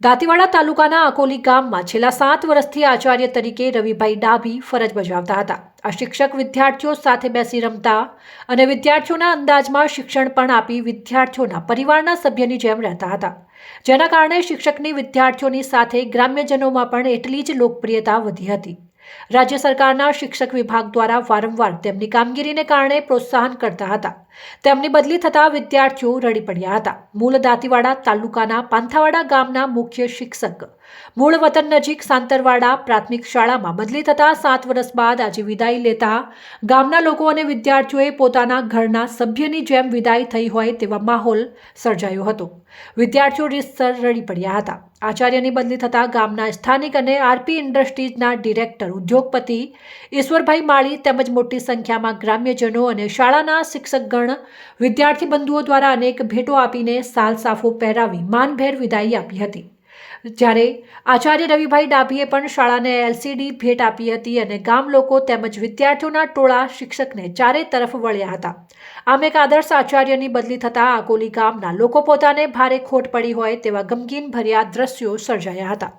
દાંતીવાડા તાલુકાના અકોલી ગામમાં છેલ્લા સાત વર્ષથી આચાર્ય તરીકે રવિભાઈ ડાભી ફરજ બજાવતા હતા. આ શિક્ષક વિદ્યાર્થીઓ સાથે બેસી રમતા અને વિદ્યાર્થીઓના અંદાજમાં શિક્ષણ પણ આપી વિદ્યાર્થીઓના પરિવારના સભ્યની જેમ રહેતા હતા. જેના કારણે શિક્ષકની વિદ્યાર્થીઓની સાથે ગ્રામ્યજનોમાં પણ એટલી જ લોકપ્રિયતા વધી હતી. રાજ્ય સરકારના શિક્ષક વિભાગ દ્વારા વારંવાર તેમની કામગીરીને કારણે પ્રોત્સાહન કરતા હતા. તેમની બદલી થતાં વિદ્યાર્થીઓ રડી પડ્યા હતા. મૂળ દાંતીવાડા તાલુકાના પાંથાવાડા ગામના મુખ્ય શિક્ષક, મૂળ વતન નજીક સાંતરવાડા પ્રાથમિક શાળામાં બદલી થતાં સાત વર્ષ બાદ આજે વિદાય લેતા ગામના લોકો અને વિદ્યાર્થીઓએ પોતાના ઘરના સભ્યની જેમ વિદાય થઈ હોય તેવા માહોલ સર્જાયો હતો. વિદ્યાર્થીઓ રીતસર રડી પડ્યા હતા. આચાર્યની બદલી થતાં ગામના સ્થાનિક અને આરપી ઇન્ડસ્ટ્રીઝના ડિરેક્ટર ઉદ્યોગપતિ ઈશ્વરભાઈ માળી તેમજ મોટી સંખ્યામાં ગ્રામ્યજનો અને શાળાના શિક્ષકગણ વિદ્યાર્થી બંધુઓ દ્વારા અનેક ભેટો આપીને સાલ સાફો પહેરાવી માનભેર વિદાય આપી હતી. જ્યારે આચાર્ય રવિભાઈ ડાભીએ પણ શાળાને એલસીડી ભેટ આપી હતી અને ગામ લોકો તેમજ વિદ્યાર્થીઓના ટોળા શિક્ષકને ચારે તરફ વળ્યા હતા. આમ એક આદર્શ આચાર્યની બદલી થતાં આકોલી ગામના લોકો પોતાને ભારે ખોટ પડી હોય તેવા ગમગીન ભર્યા દ્રશ્યો સર્જાયા હતા.